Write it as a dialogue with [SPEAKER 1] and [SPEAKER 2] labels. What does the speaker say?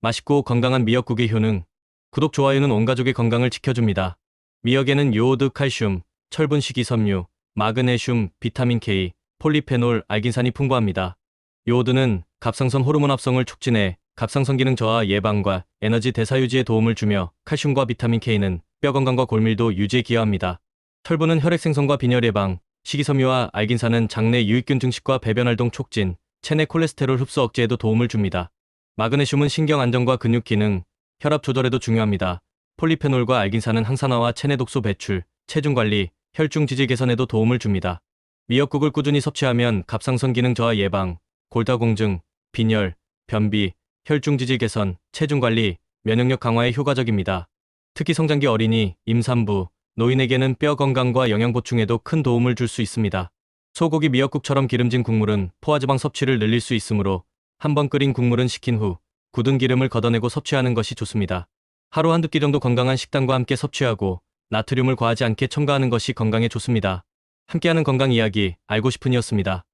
[SPEAKER 1] 맛있고 건강한 미역국의 효능. 구독, 좋아요는 온 가족의 건강을 지켜줍니다. 미역에는 요오드, 칼슘, 철분, 식이섬유, 마그네슘, 비타민 K, 폴리페놀, 알긴산이 풍부합니다. 요오드는 갑상선 호르몬 합성을 촉진해 갑상선 기능 저하 예방과 에너지 대사 유지에 도움을 주며 칼슘과 비타민 K는 뼈 건강과 골밀도 유지에 기여합니다. 철분은 혈액 생성과 빈혈 예방, 식이섬유와 알긴산은 장내 유익균 증식과 배변 활동 촉진, 체내 콜레스테롤 흡수 억제에도 도움을 줍니다. 마그네슘은 신경 안정과 근육 기능, 혈압 조절에도 중요합니다. 폴리페놀과 알긴산은 항산화와 체내 독소 배출, 체중 관리, 혈중 지질 개선에도 도움을 줍니다. 미역국을 꾸준히 섭취하면 갑상선 기능 저하 예방, 골다공증, 빈혈, 변비, 혈중 지질 개선, 체중 관리, 면역력 강화에 효과적입니다. 특히 성장기 어린이, 임산부, 노인에게는 뼈 건강과 영양 보충에도 큰 도움을 줄 수 있습니다. 소고기 미역국처럼 기름진 국물은 포화지방 섭취를 늘릴 수 있으므로 한번 끓인 국물은 식힌 후 굳은 기름을 걷어내고 섭취하는 것이 좋습니다. 하루 한두 끼 정도 건강한 식단과 함께 섭취하고 나트륨을 과하지 않게 첨가하는 것이 건강에 좋습니다. 함께하는 건강 이야기 알고 싶은이었습니다.